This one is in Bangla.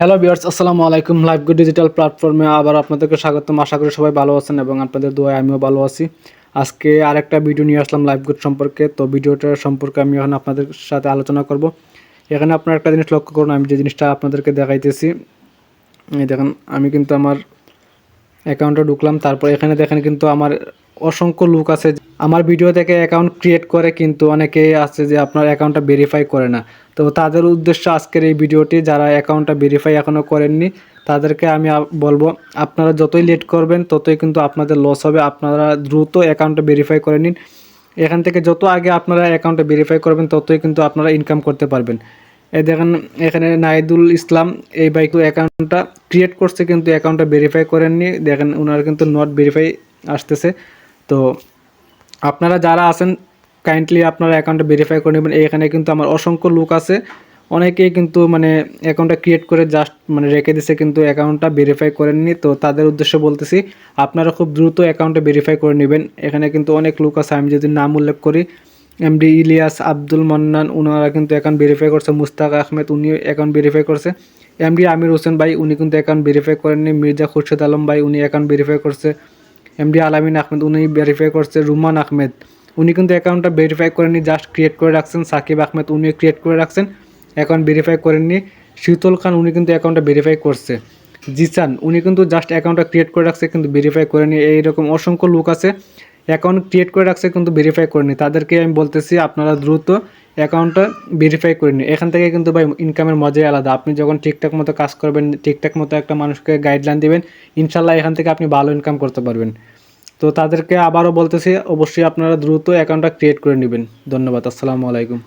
হ্যালো বিয়ার্স আসসালামু আলাইকুম। লাইভ গুড ডিজিটাল প্ল্যাটফর্মে আবার আপনাদেরকে স্বাগতম। আশা করি সবাই ভালো আছেন এবং আপনাদের দোয়ায় আমিও ভালো আছি। আজকে আরেকটা ভিডিও নিয়ে আসলাম লাইভ গুড সম্পর্কে। তো ভিডিওটার সম্পর্কে আমি এখন আপনাদের সাথে আলোচনা করব। এখানে আপনারা একটা জিনিস লক্ষ্য করুন, আমি যে জিনিসটা আপনাদেরকে দেখাইতেছি দেখেন, আমি কিন্তু আমার অ্যাকাউন্টে ঢুকলাম। তারপর এখানে দেখেন কিন্তু আমার অসংখ্য লোক আছে আমার ভিডিও থেকে অ্যাকাউন্ট ক্রিয়েট করে, কিন্তু অনেকেই আছে যে আপনার অ্যাকাউন্টটা ভেরিফাই করে না। তো তাদের উদ্দেশ্য আজকের এই ভিডিওটি যারা অ্যাকাউন্টটা ভেরিফাই এখনও করেননি, তাদেরকে আমি বলব, আপনারা যতই লেট করবেন, ততই কিন্তু আপনাদের লস হবে। আপনারা দ্রুত অ্যাকাউন্টটা ভেরিফাই করে নিন। এখান থেকে যত আগে আপনারা অ্যাকাউন্টটা ভেরিফাই করবেন, ততই কিন্তু আপনারা ইনকাম করতে পারবেন। এই দেখেন, এখানে নাইদুল ইসলাম এই বাইক অ্যাকাউন্টটা ক্রিয়েট করছে, কিন্তু অ্যাকাউন্টটা ভেরিফাই করেননি। দেখেন ওনার কিন্তু নট ভেরিফাই আসতেছে। তো আপনারা যারা আছেন কাইন্ডলি আপনারা অ্যাকাউন্টটা ভেরিফাই করে নেবেন। এখানে কিন্তু আমার অসংখ্য লোক আছে। অনেকেই কিন্তু মানে অ্যাকাউন্টটা ক্রিয়েট করে জাস্ট মানে রেখে দিছে, কিন্তু অ্যাকাউন্টটা ভেরিফাই করেননি। তো তাদের উদ্দেশ্যে বলতেছি, আপনারা খুব দ্রুত অ্যাকাউন্টটা ভেরিফাই করে নেবেন। এখানে কিন্তু অনেক লোক আছে, আমি যদি নাম উল্লেখ করি এমডি ইলিয়াস, আব্দুল মান্নান ওনারা কিন্তু অ্যাকাউন্ট ভেরিফাই করছে। মুস্তাক আহমেদ উনি অ্যাকাউন্ট ভেরিফাই করছে। এমডি আমির হোসেন ভাই, উনি কিন্তু অ্যাকাউন্ট ভেরিফাই করেননি। মির্জা খুরশেদ আলম ভাই, উনি অ্যাকাউন্ট ভেরিফাই করছে। এমডি আলামিন আহমেদ উনি ভেরিফাই করছে রুমান আহমেদ। উনি কিন্তু অ্যাকাউন্টটা ভেরিফাই করেননি জাস্ট ক্রিয়েট করে রাখছেন সাকিব আহমেদ উনি ক্রিয়েট করে রাখছেন। অ্যাকাউন্ট ভেরিফাই করেননি। শীতল খান, উনি কিন্তু অ্যাকাউন্টটা ভেরিফাই করছে। জিসান, উনি কিন্তু জাস্ট অ্যাকাউন্টটা ক্রিয়েট করে রাখছে, কিন্তু ভেরিফাই করেনি। এইরকম অসংখ্য লোক আছে। অ্যাকাউন্ট ক্রিয়েট করে রাখছে কিন্তু ভেরিফাই করেনি। তাদেরকে আমি বলতেছি, আপনারা দ্রুত অ্যাকাউন্টটা ভেরিফাই করে নিন। এখান থেকে কিন্তু ভাই ইনকামের মজাই আলাদা। আপনি যখন ঠিকঠাক মতো কাজ করবেন, ঠিকঠাক মতো একটা মানুষকে গাইডলাইন দেবেন ইনশাল্লাহ এখান থেকে আপনি ভালো ইনকাম করতে পারবেন। তো তাদেরকে আবারও বলতেছি, অবশ্যই আপনারা দ্রুত অ্যাকাউন্টটা ক্রিয়েট করে নেবেন। ধন্যবাদ, আসসালামু আলাইকুম।